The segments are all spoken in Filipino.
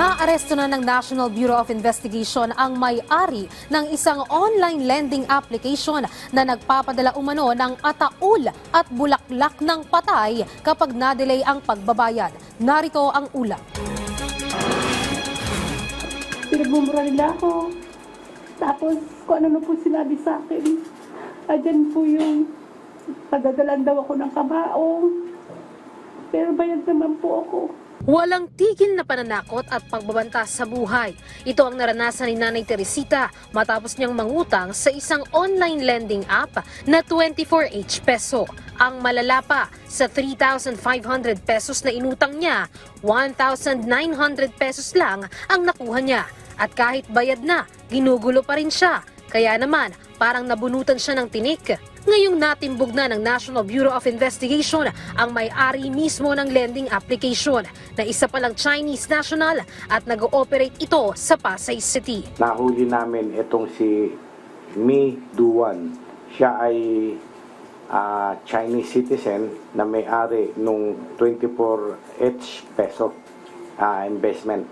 Naaresto na ng National Bureau of Investigation ang may-ari ng isang online lending application na nagpapadala umano ng ataul at bulaklak ng patay kapag na-delay ang pagbabayad. Narito ang ulat. Pinagmumura nila ako. Tapos, kung ano na po sinabi sa akin, andyan po yung padadalan daw ako ng kabaong. Pero bayad naman po ako. Walang tigil na pananakot at pagbabanta sa buhay. Ito ang naranasan ni Nanay Teresita matapos niyang mangutang sa isang online lending app na 24H peso. Ang malala pa, sa 3,500 pesos na inutang niya, 1,900 pesos lang ang nakuha niya. At kahit bayad na, ginugulo pa rin siya. Kaya naman, parang nabunutan siya ng tinik. Ngayong natimbog na ng National Bureau of Investigation ang may-ari mismo ng lending application na isa palang Chinese national at nag-ooperate ito sa Pasay City. nahuli namin itong si Mi Duan. Siya ay ah, Chinese citizen na may-ari nung 24H peso ah, investment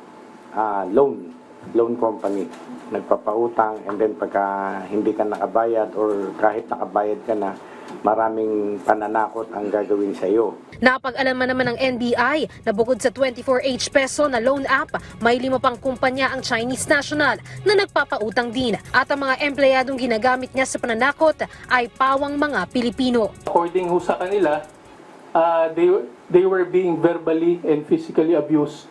ah, loan loan company nagpapautang and then pagka hindi ka nakabayad or kahit nakabayad ka na maraming pananakot ang gagawin sa iyo Napag-alaman naman ng NBI na bukod sa 24H peso na loan app, may lima pang kumpanya ang Chinese national na nagpapautang din. At ang mga empleyadong ginagamit niya sa pananakot ay pawang mga Pilipino. according ho sa kanila, uh, they, they were being verbally and physically abused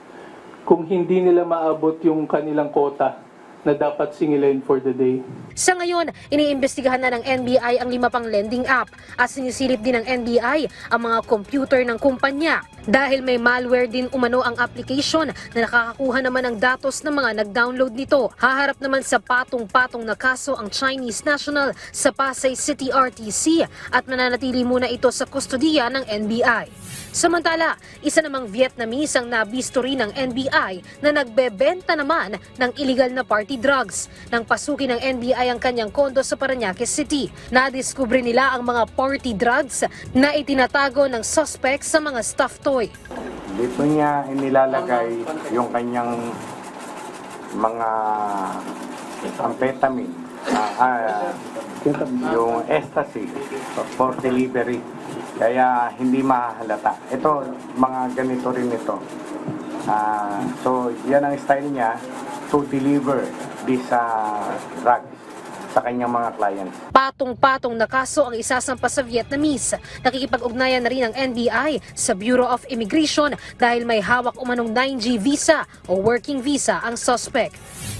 kung hindi nila maabot yung kanilang quota na dapat singilin for the day. Sa ngayon, iniimbestigahan na ng NBI ang lima pang lending app at sinisilip din ng NBI ang mga computer ng kumpanya dahil may malware din umano ang application na nakakakuha naman ng datos ng mga nag-download nito. Haharap naman sa patong-patong na kaso ang Chinese national sa Pasay City RTC at mananatili muna ito sa kustodiya ng NBI. Samantala, isa namang Vietnamese ang nabisto rin ng NBI na nagbebenta naman ng illegal na party drugs. Nang pasukin ng NBI ang kanyang kondo sa Paranaque City, nadiskubre nila ang mga party drugs na itinatago ng suspect sa mga stuffed toy. Dito niya inilalagay yung kanyang mga amphetamine, ah, ah, yung ecstasy for delivery. Kaya hindi mahalata. Ito, mga ganito rin ito. Ah, so, yan ang style niya to deliver this ah, drugs sa kanyang mga clients. Patong-patong na kaso ang isasampa sa Vietnamese. Nakikipag-ugnayan na rin ang NBI sa Bureau of Immigration dahil may hawak umanong 9G visa o working visa ang suspect.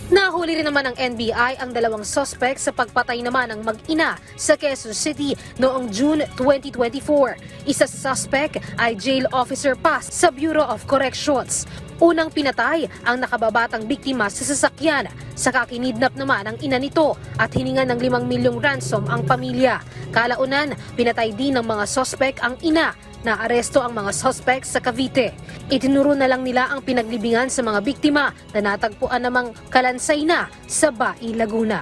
Nahuli rin naman ng NBI ang dalawang suspect sa pagpatay naman ng mag-ina sa Quezon City noong June 2024. Isa sa suspect ay jail officer pa sa Bureau of Corrections. Unang pinatay ang nakababatang biktima sa sasakyan. Saka kinidnap naman ang ina nito at hiningan ng 5 milyong ransom ang pamilya. Kalaunan, pinatay din ng mga suspect ang ina na aresto ang mga suspect sa Cavite. Itinuro na lang nila ang pinaglibingan sa mga biktima na natagpuan namang kalansay na sa Bai, Laguna.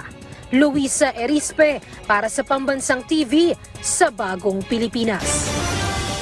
Luisa Erispe para sa Pambansang TV sa Bagong Pilipinas.